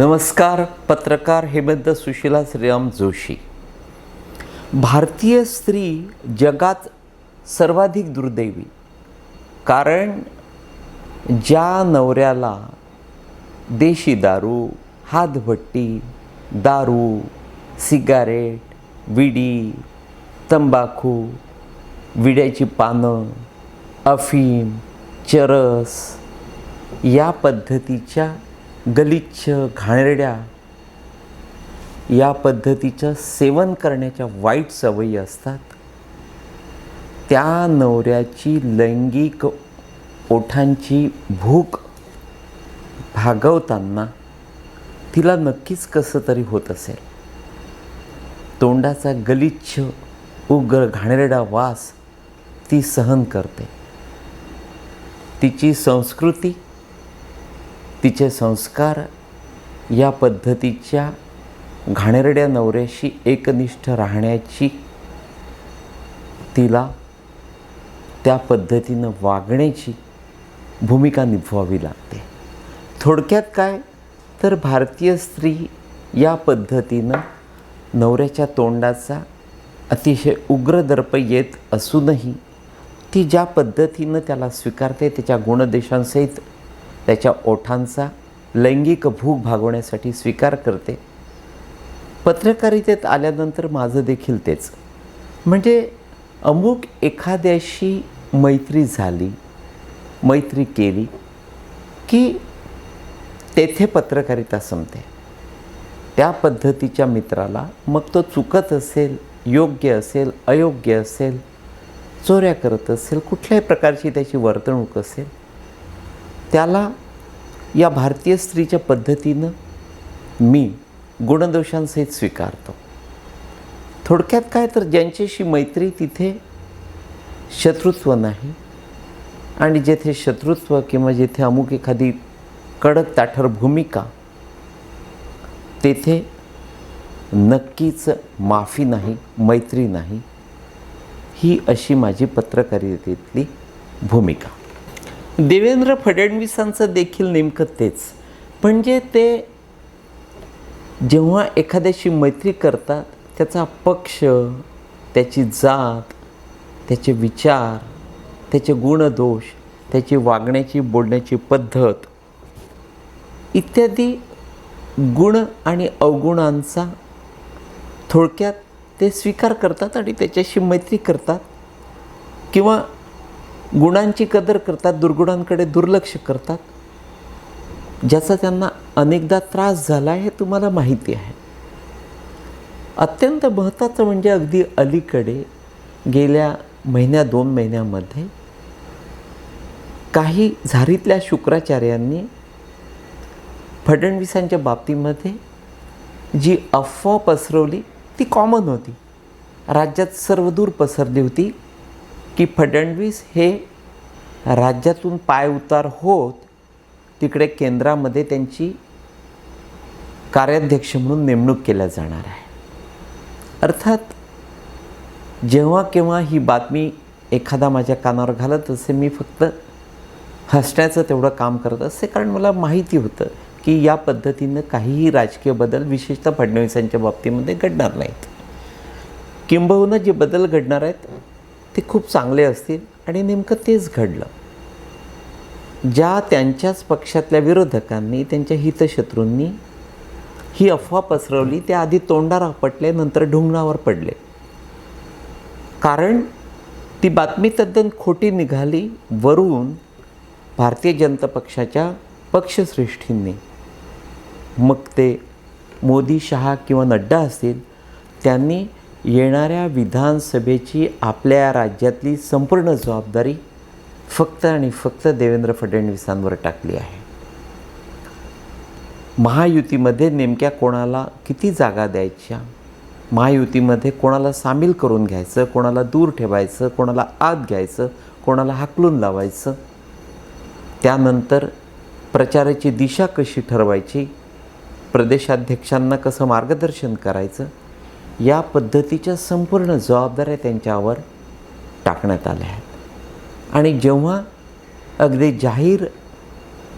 नमस्कार पत्रकार हेमंत सुशीला श्रीराम जोशी. भारतीय स्त्री जगात सर्वाधिक दुर्दैवी. कारण ज्या नवऱ्याला देशी दारू हातभट्टी दारू सिगारेट विडी तंबाखू विड्याची पानं अफीम चरस या पद्धतीच्या गलिच्छ घाणेरड्या या पद्धतीचं सेवन करण्याच्या वाईट सवयी असतात. त्या नवऱ्याची लैंगिक ओठांची भूक भागवताना तिला नक्कीच कसं तरी होत असेल. तोंडाचा गलिच्छ उग्र घाणेरडा वास ती सहन करते. तिची संस्कृती तिचे संस्कार या पद्धतीच्या घाणेरड्या नवऱ्याशी एकनिष्ठ राहण्याची तिला त्या पद्धतीनं वागण्याची भूमिका निभवावी लागते. थोडक्यात काय? तर भारतीय स्त्री या पद्धतीनं नवऱ्याच्या तोंडाचा अतिशय उग्र दर्प येत असूनही ती ज्या पद्धतीनं त्याला स्वीकारते त्याच्या गुणदेशांसहित त्याच्या ओठांचा लैंगिक भूक भागवण्यासाठी स्वीकार करते. पत्रकारितेत आल्यानंतर माझं देखील तेच. म्हणजे अमुक एखाद्याशी मैत्री झाली मैत्री केली की तेथे पत्रकारिता संपते. त्या पद्धतीच्या मित्राला मग तो चुकत असेल योग्य असेल अयोग्य असेल चोऱ्या करत असेल कुठल्याही प्रकारची त्याची वर्तणूक असेल त्याला या भारतीय स्त्रीच्या पद्धतीनं मी गुणदोषांसहित स्वीकारतो. थोडक्यात काय तर ज्यांच्याशी मैत्री तिथे शत्रुत्व नाही आणि जेथे शत्रुत्व किंवा जेथे अमुक एखादी कडक ताठर भूमिका तेथे नक्कीच माफी नाही मैत्री नाही ही अशी माझी पत्रकारितेतली भूमिका. देवेंद्र फडणवीसांचं देखील नेमकं तेच. म्हणजे ते जेव्हा एखाद्याशी मैत्री करतात त्याचा पक्ष त्याची जात त्याचे विचार त्याचे गुणदोष त्याची वागण्याची बोलण्याची पद्धत इत्यादी गुण आणि अवगुणांचा थोडक्यात ते स्वीकार करतात आणि त्याच्याशी मैत्री करतात. किंवा गुणांची कदर करतात दुर्गुणांकडे दुर्लक्ष करतात. ज्याचा त्यांना अनेकदा त्रास झाला हे तुम्हाला माहिती आहे. अत्यंत महत्त्वाचं म्हणजे अगदी अलीकडे गेल्या महिन्या दोन महिन्यामध्ये काही झारीतल्या शुक्राचार्यांनी फडणवीसांच्या बाबतीमध्ये जी अफवा पसरवली ती कॉमन होती. राज्यात सर्वदूर पसरली होती. की फडणवीस हे राज्यातून पाय उतार होत तिकडे केंद्रामध्ये त्यांची कार्याध्यक्ष म्हणून नेमणूक केल्या जाणार आहे. अर्थात जेव्हा केव्हा ही बातमी एखादा माझ्या कानावर घालत असे मी फक्त हसण्याचं तेवढं काम करत असे कारण मला माहिती होतं की या पद्धतीनं काहीही राजकीय बदल विशेषतः फडणवीसांच्या बाबतीमध्ये घडणार नाहीत. किंबहुना जे बदल घडणार आहेत ते खूप चांगले असतील आणि नेमकं तेच घडलं. ज्या त्यांच्याच पक्षातल्या विरोधकांनी त्यांच्या हितशत्रूंनी ही अफवा पसरवली त्या आधी तोंडावर पटले नंतर ढुंगणावर पडले. कारण ती बातमी तद्दन खोटी निघाली वरून भारतीय जनता पक्षाच्या पक्षश्रेष्ठींनी. मग ते मोदी शहा किंवा नड्डा असतील त्यांनी येणाऱ्या विधानसभेची आपल्या राज्यातली संपूर्ण जबाबदारी फक्त आणि फक्त देवेंद्र फडणवीसांवर टाकली आहे. महायुतीमध्ये नेमक्या कोणाला किती जागा द्यायच्या? महायुतीमध्ये कोणाला सामील करून घ्यायचं? कोणाला दूर ठेवायचं? कोणाला आत घ्यायचं? कोणाला हाकलून लावायचं? त्यानंतर प्रचाराची दिशा कशी ठरवायची? प्रदेशाध्यक्षांना कसं मार्गदर्शन करायचं? या पद्धतीच्या संपूर्ण जबाबदाऱ्या त्यांच्यावर टाकण्यात आल्या आहेत. आणि जेव्हा अगदी जाहीर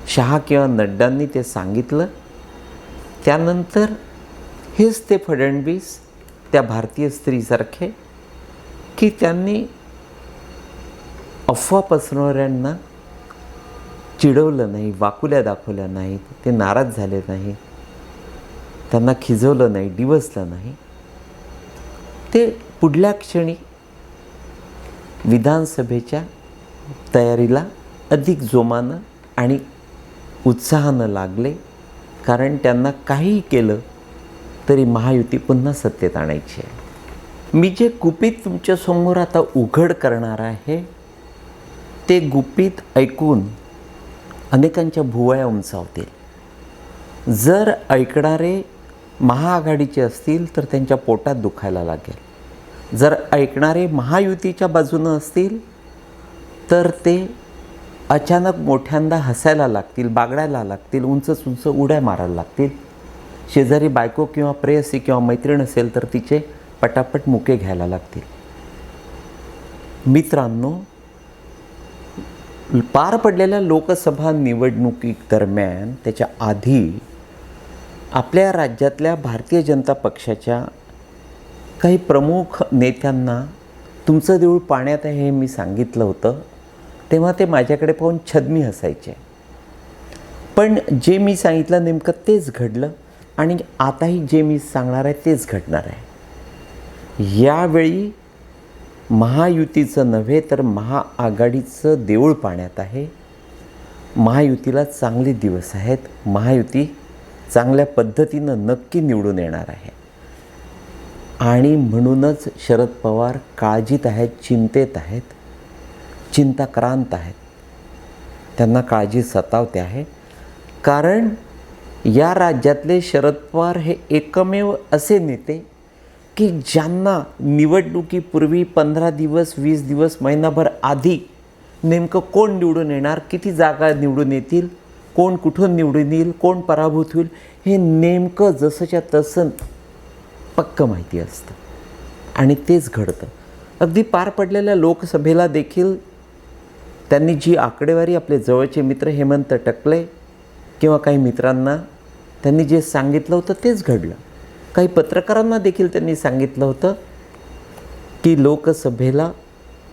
शहा किंवा नड्डांनी ते सांगितलं त्यानंतर हेच ते फडणवीस त्या भारतीय स्त्रीसारखे की त्यांनी अफवा पसरवणाऱ्यांना चिडवलं नाही वाकुल्या दाखवल्या नाहीत ते नाराज झाले नाही त्यांना खिजवलं नाही डिवसलं नाही. ते पुढल्या क्षणी विधानसभेच्या तयारीला अधिक जोमानं आणि उत्साहानं लागले कारण त्यांना काहीही केलं तरी महायुती पुन्हा सत्तेत आणायची आहे. मी जे गुपित तुमच्यासमोर आता उघड करणार आहे ते गुपित ऐकून अनेकांच्या भुवया उंचावतील. जर ऐकणारे महाआघाडीचे असतील तर त्यांच्या पोटात दुखायला लागेल. जर ऐकणारे महायुतीच्या बाजूनं असतील तर ते अचानक मोठ्यांदा हसायला लागतील बागडायला लागतील उंचच उंच उड्या मारायला लागतील. शेजारी बायको किंवा प्रेयसी किंवा मैत्रीण असेल तर तिचे पटापट मुके घ्यायला लागतील. मित्रांनो पार पडलेल्या लोकसभा निवडणुकी दरम्यान त्याच्या आधी आपल्या राज्यातल्या भारतीय जनता पक्षाच्या काही प्रमुख नेत्यांना तुमचं देऊळ पाण्यात आहे हे मी सांगितलं होतं तेव्हा ते माझ्याकडे पाहून छदमी हसायचे. पण जे मी सांगितलं नेमकं तेच घडलं आणि आताही जे मी सांगणार आहे तेच घडणार आहे. यावेळी महायुतीचं नव्हे तर महाआघाडीचं देऊळ पाण्यात आहे. महायुतीला चांगले दिवस आहेत. महायुती चांगल्या पद्धतीनं नक्की निवडून येणार आहे. आणि म्हणूनच शरद पवार काळजीत आहेत चिंतेत आहेत चिंताक्रांत आहेत. त्यांना काळजी सतावते आहे. कारण या राज्यातले शरद पवार हे एकमेव असे नेते की ज्यांना निवडणुकीपूर्वी पंधरा दिवस वीस दिवस महिनाभर आधी नेमकं कोण निवडून येणार किती जागा निवडून येतील कोण कुठून निवडून येईल कोण पराभूत होईल हे नेमकं जसंच्या तसं पक्क माहिती असतं. आणि तेच घडतं. अगदी पार पडलेल्या लोकसभेला देखील त्यांनी जी आकडेवारी आपले जवळचे मित्र हेमंत टकले किंवा काही मित्रांना त्यांनी जे सांगितलं होतं तेच घडलं. काही पत्रकारांना देखील त्यांनी सांगितलं होतं की लोकसभेला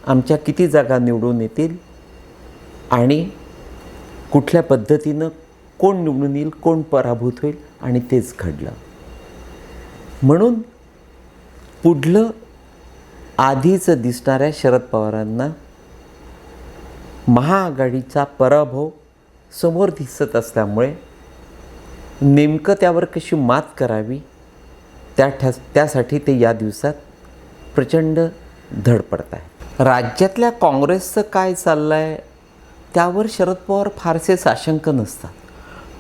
आमच्या किती जागा निवडून येतील आणि कुठल्या पद्धतीनं कोण निवडून येईल कोण पराभूत होईल आणि तेच घडलं. म्हणून पुढलं आधीच दिसणाऱ्या शरद पवारांना महाआघाडीचा पराभव समोर दिसत असल्यामुळे नेमकं त्यावर कशी मात करावी त्या ठा त्यासाठी ते या दिवसात प्रचंड धडपडत आहे. राज्यातल्या काँग्रेसचं काय चाललं आहे त्यावर शरद पवार फारसे साशंक नसतात.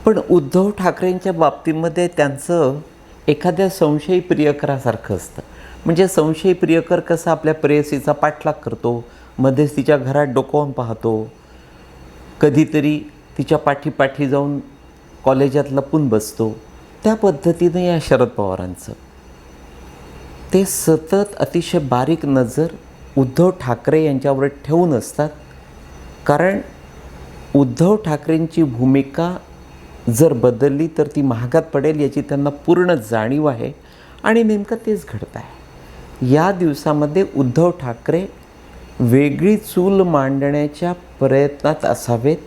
पण उद्धव ठाकरेंच्या बाबतीमध्ये त्यांचं एखाद्या संशयी प्रियकरासारखं असतं. म्हणजे संशयी प्रियकर कसा आपल्या प्रेयसीचा पाठलाग करतो मध्येच तिच्या घरात डोकावून पाहतो कधीतरी तिच्या पाठीपाठी जाऊन कॉलेजात लपून बसतो. त्या पद्धतीनं या शरद पवारांचं. ते सतत अतिशय बारीक नजर उद्धव ठाकरे यांच्यावर ठेवून असतात. कारण उद्धव ठाकरेंची भूमिका जर बदलली तर ती महागात पडेल याची त्यांना पूर्ण जाणीव आहे आणि नेमकं तेच घडत आहे. या दिवसामध्ये उद्धव ठाकरे वेगळी चूल मांडण्याच्या प्रयत्नात असावेत.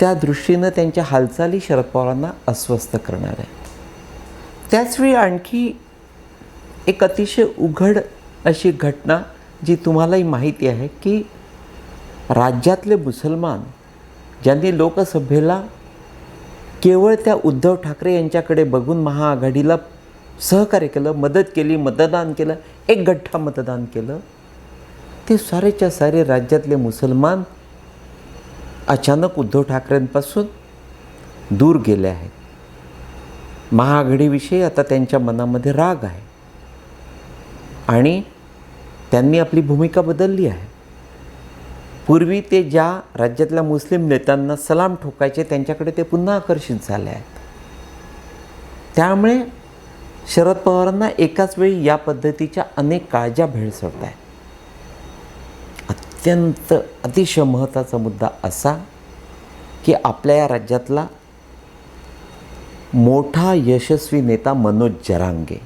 त्या दृष्टीनं त्यांच्या हालचाली शरद पवारांना अस्वस्थ करणार आहेत. त्याचवेळी आणखी एक अतिशय उघड अशी घटना जी तुम्हालाही माहिती आहे की राज्यातले मुसलमान ज्यांनी लोकसभेला केवळ त्या उद्धव ठाकरे यांच्याकडे बघून महाआघाडीला सहकार्य केलं मदत केली मतदान केलं एक गठ्ठा मतदान केलं ते सारेच्या सारे राज्यातले मुसलमान अचानक उद्धव ठाकरेंपासून दूर गेले आहेत. महाआघाडीविषयी आता त्यांच्या मनामध्ये राग आहे. आणि त्यांनी आपली भूमिका बदलली आहे. पूर्वी ते ज्या राज्यातल्या मुस्लिम नेत्यांना सलाम ठोकायचे त्यांच्याकडे ते पुन्हा आकर्षित झाले आहेत. त्यामुळे शरद पवारांना एकाच वेळी या पद्धतीच्या अनेक काळज्या भेळसवत आहेत अत्यंत अतिशय महत्त्वाचा मुद्दा असा की आपल्या या राज्यातला मोठा यशस्वी नेता मनोज जरांगे.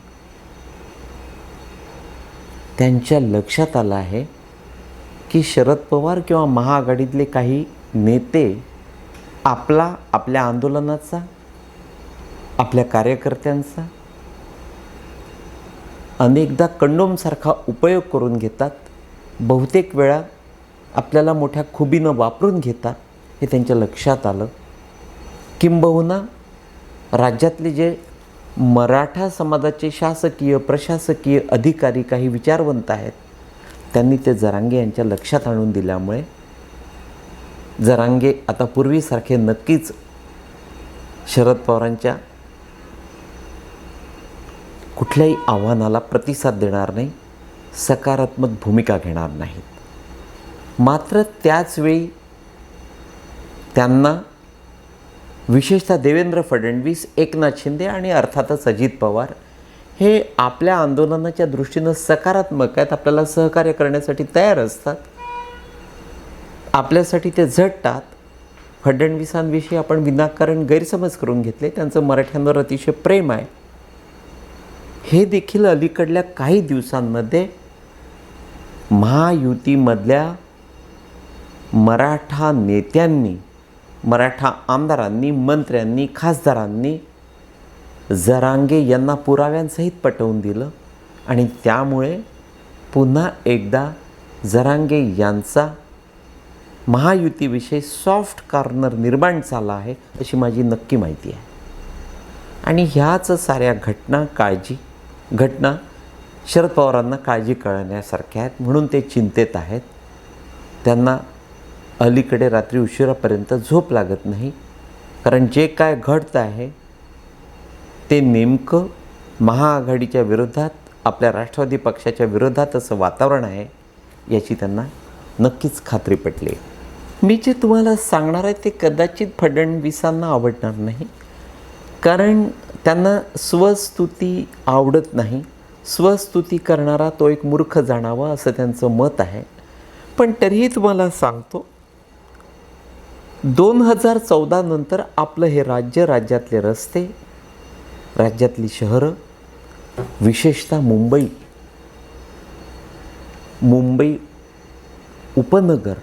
त्यांच्या लक्षात आलं आहे की शरद पवार किंवा महाआघाडीतले काही नेते आपला आपल्या आंदोलनाचा आपल्या कार्यकर्त्यांचा अनेकदा कंडोमसारखा उपयोग करून घेतात बहुतेक वेळा आपल्याला मोठ्या खुबीनं वापरून घेतात हे त्यांच्या लक्षात आलं. किंबहुना राज्यातले जे मराठा समाजाचे शासकीय प्रशासकीय अधिकारी काही विचारवंत आहेत त्यांनी ते जरांगे यांच्या लक्षात आणून दिल्यामुळे जरांगे आता पूर्वीसारखे नक्कीच शरद पवारांच्या कुठल्याही आव्हानाला प्रतिसाद देणार नाही सकारात्मक भूमिका घेणार नाहीत. मात्र त्याचवेळी त्यांना विशेषतः देवेंद्र फडणवीस एकनाथ शिंदे आणि अर्थातच अजित पवार हे आपल्या आंदोलनाच्या दृष्टीनं सकारात्मक आहेत आपल्याला सहकार्य करण्यासाठी तयार असतात. आपल्यासाठी ते झटतात. फडणवीसांविषयी आपण विनाकारण गैरसमज करून घेतले त्यांचं मराठ्यांवर अतिशय प्रेम आहे. हे देखील अलीकडल्या काही दिवसांमध्ये महायुतीमधल्या मराठा नेत्यांनी मराठा आमदारांनी मंत्र्यांनी खासदारांनी जरांगे यांना पुराव्यांसहित पटवून दिलं आणि त्यामुळे पुन्हा एकदा जरांगे यांचा महायुतीविषयी सॉफ्ट कॉर्नर निर्माण झाला आहे अशी माझी नक्की माहिती आहे. आणि ह्याच साऱ्या घटना काळजी घटना शरद पवारांना काळजी कळण्यासारख्या आहेत म्हणून ते चिंतेत आहेत. त्यांना अलीकडे रात्री उशिरापर्यंत झोप लागत नाही कारण जे काय घडतं आहे ते नेमकं महाआघाडीच्या विरोधात आपल्या राष्ट्रवादी पक्षाच्या विरोधात असं वातावरण आहे याची त्यांना नक्कीच खात्री पटली. मी जे तुम्हाला सांगणार आहे ते कदाचित फडणवीसांना आवडणार नाही. कारण त्यांना स्वस्तुती आवडत नाही. स्वस्तुती करणारा तो एक मूर्ख जाणावा असं त्यांचं मत आहे. पण तरीही तुम्हाला सांगतो दोन हजार चौदानंतर आपलं हे राज्य राज्यातले रस्ते राज्यातली शहरं विशेषतः मुंबई मुंबई उपनगर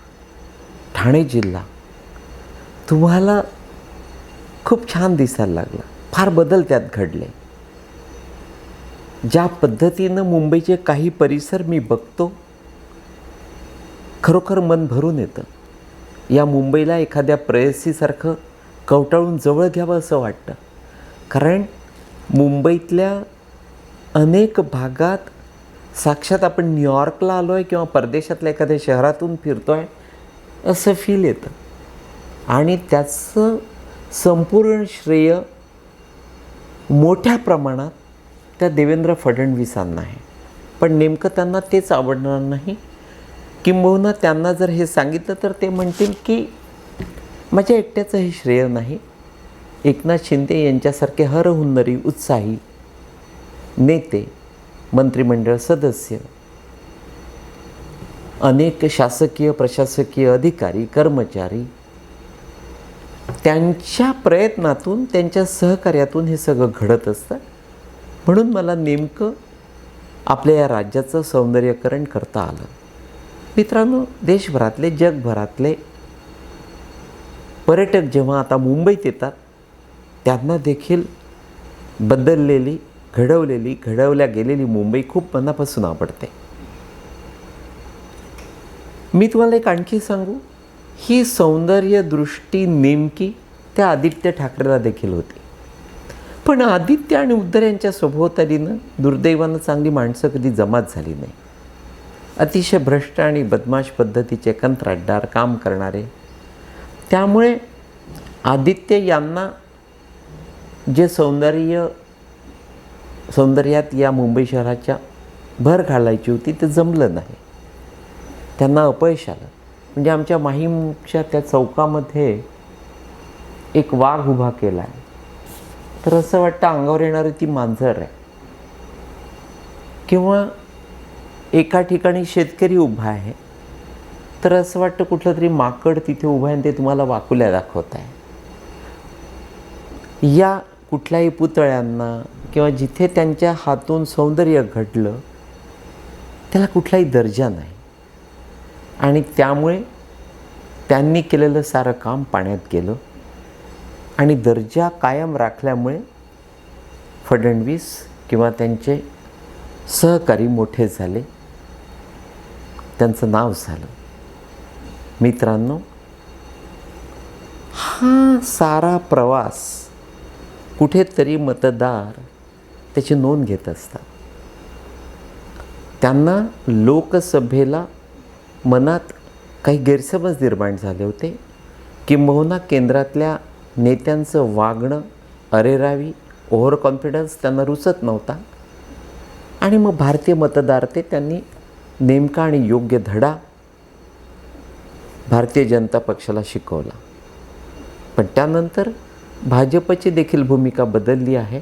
ठाणे जिल्हा तुम्हाला खूप छान दिसायला लागला. फार बदल त्यात घडले. ज्या पद्धतीनं मुंबईचे काही परिसर मी बघतो खरोखर मन भरून येतं. या मुंबईला एखाद्या प्रेयसीसारखं कवटाळून जवळ घ्यावं असं वाटतं. कारण मुंबईतल्या अनेक भागात साक्षात आपण न्यूयॉर्कला आलो आहे किंवा परदेशातल्या एखाद्या शहरातून फिरतो आहे असं फील येतं. आणि त्याचं संपूर्ण श्रेय मोठ्या प्रमाणात त्या देवेंद्र फडणवीसांना आहे. पण नेमकं त्यांना तेच आवडणार नाही. किंबहुना त्यांना जर हे सांगितलं तर ते म्हणतील की माझ्या एकट्याचं हे श्रेय नाही. एकनाथ शिंदे यांच्यासारखे हरहुन्नरी उत्साही नेते मंत्रिमंडळ सदस्य अनेक शासकीय प्रशासकीय अधिकारी कर्मचारी त्यांच्या प्रयत्नातून त्यांच्या सहकार्यातून हे सगळं घडत असतं. म्हणून मला नेमकं आपल्या या राज्याचं सौंदर्यकरण करता आलं. मित्रांनो देशभरातले जगभरातले पर्यटक जेव्हा आता मुंबईत येतात त्यांना देखील बदललेली घडवलेली घडवल्या गेलेली मुंबई खूप मनापासून आवडते. मी तुम्हाला एक आणखी सांगू ही सौंदर्य दृष्टी नेमकी त्या आदित्य ठाकरेला देखील होती. पण आदित्य आणि उद्धर यांच्या सभोवतालीनं दुर्दैवानं चांगली माणसं कधी जमात झाली नाही. अतिशय भ्रष्ट आणि बदमाश पद्धतीचे कंत्राटदार काम करणारे. त्यामुळे आदित्य यांना जे सौंदर्य सौंदर्यात या मुंबई शहराच्या भर घालायची होती ते जमलं नाही. त्यांना अपयश आलं. म्हणजे आमच्या माहीमच्या त्या चौकामध्ये एक वाघ उभा केला आहे तर असं वाटतं अंगावर येणारी ती मांजर आहे. किंवा एका ठिकाणी शेतकरी उभा आहे. तर असं वाटतं कुठलं तरी माकड तिथे उभं आहे आणि ते तुम्हाला वाकुल्या दाखवत आहे. या कुठल्याही पुतळ्यांना किंवा जिथे त्यांच्या हातून सौंदर्य घडलं त्याला कुठलाही दर्जा नाही. आणि त्यामुळे त्यांनी केलेलं सारं काम पाण्यात गेलं. आणि दर्जा कायम राखल्यामुळे फडणवीस किंवा त्यांचे सहकारी मोठे झाले. त्यांचं नाव झालं. मित्रांनो हा सारा प्रवास कुठेतरी मतदार त्याची नोंद घेत असतात. त्यांना लोकसभेला मनात काही गैरसमज निर्माण झाले होते किंबहुना केंद्रातल्या नेत्यांचं वागणं अरेरावी ओव्हर कॉन्फिडन्स त्यांना रुचत नव्हता. आणि मग भारतीय मतदार ते त्यांनी नेमका आणि योग्य धडा भारतीय जनता पक्षाला शिकवला. पण त्यानंतर भाजपची देखील भूमिका बदलली आहे.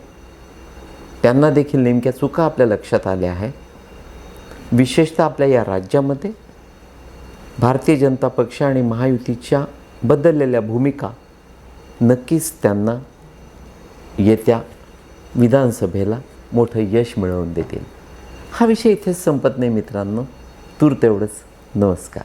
त्यांना देखील नेमक्या चुका आपल्या लक्षात आल्या आहे. विशेषतः आपल्या या राज्यामध्ये भारतीय जनता पक्ष आणि महायुतीच्या बदललेल्या भूमिका नक्कीच त्यांना येत्या विधानसभेला मोठं यश मिळवून देतील. हा विषय इथेच संपत नाही मित्रांनो. तूर तेवढंच नमस्कार.